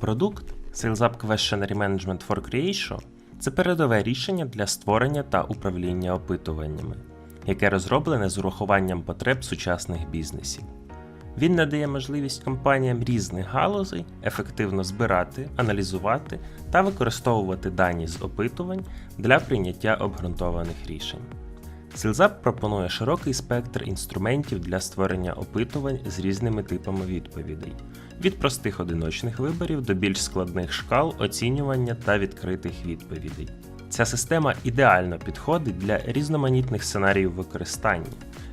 Продукт SalesUp Questionary Management for Creation це передове рішення для створення та управління опитуваннями, яке розроблене з урахуванням потреб сучасних бізнесів. Він надає можливість компаніям різних галузей ефективно збирати, аналізувати та використовувати дані з опитувань для прийняття обґрунтованих рішень. SalesUp пропонує широкий спектр інструментів для створення опитувань з різними типами відповідей, від простих одиночних виборів до більш складних шкал оцінювання та відкритих відповідей. Ця система ідеально підходить для різноманітних сценаріїв використання.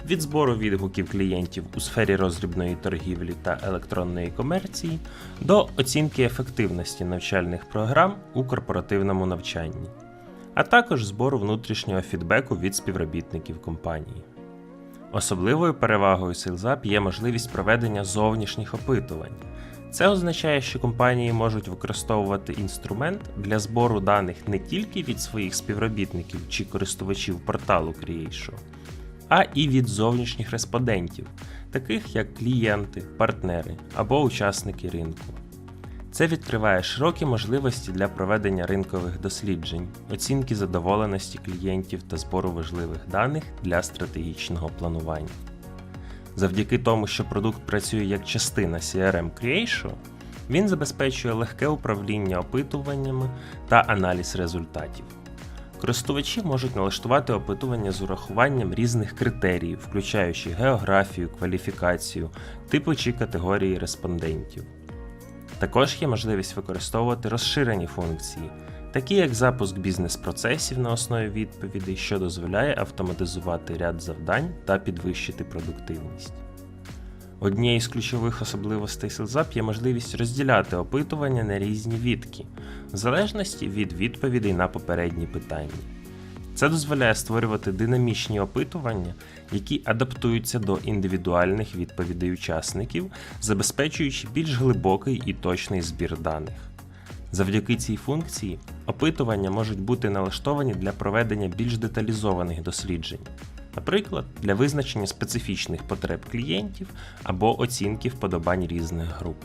Від збору відгуків клієнтів у сфері роздрібної торгівлі та електронної комерції до оцінки ефективності навчальних програм у корпоративному навчанні, а також збору внутрішнього фідбеку від співробітників компанії. Особливою перевагою SalesUp є можливість проведення зовнішніх опитувань. Це означає, що компанії можуть використовувати інструмент для збору даних не тільки від своїх співробітників чи користувачів порталу Creation, а і від зовнішніх респондентів, таких як клієнти, партнери або учасники ринку. Це відкриває широкі можливості для проведення ринкових досліджень, оцінки задоволеності клієнтів та збору важливих даних для стратегічного планування. Завдяки тому, що продукт працює як частина CRM Creation, він забезпечує легке управління опитуваннями та аналіз результатів. Користувачі можуть налаштувати опитування з урахуванням різних критеріїв, включаючи географію, кваліфікацію, типу чи категорії респондентів. Також є можливість використовувати розширені функції, такі як запуск бізнес-процесів на основі відповідей, що дозволяє автоматизувати ряд завдань та підвищити продуктивність. Однією з ключових особливостей SalesUp є можливість розділяти опитування на різні відки, в залежності від відповідей на попередні питання. Це дозволяє створювати динамічні опитування, які адаптуються до індивідуальних відповідей учасників, забезпечуючи більш глибокий і точний збір даних. Завдяки цій функції опитування можуть бути налаштовані для проведення більш деталізованих досліджень, наприклад, для визначення специфічних потреб клієнтів або оцінки вподобань різних груп.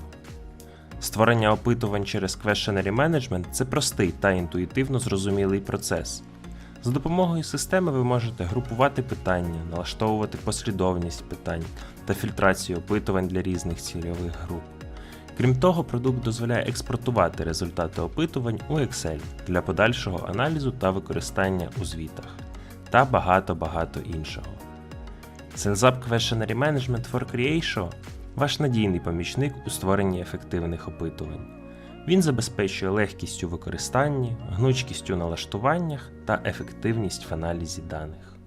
Створення опитувань через Questionary Management – це простий та інтуїтивно зрозумілий процес. За допомогою системи ви можете групувати питання, налаштовувати послідовність питань та фільтрацію опитувань для різних цільових груп. Крім того, продукт дозволяє експортувати результати опитувань у Excel для подальшого аналізу та використання у звітах та багато-багато іншого. SalesUp Questionary Management for Creation – ваш надійний помічник у створенні ефективних опитувань. Він забезпечує легкість у використанні, гнучкість у налаштуваннях та ефективність в аналізі даних.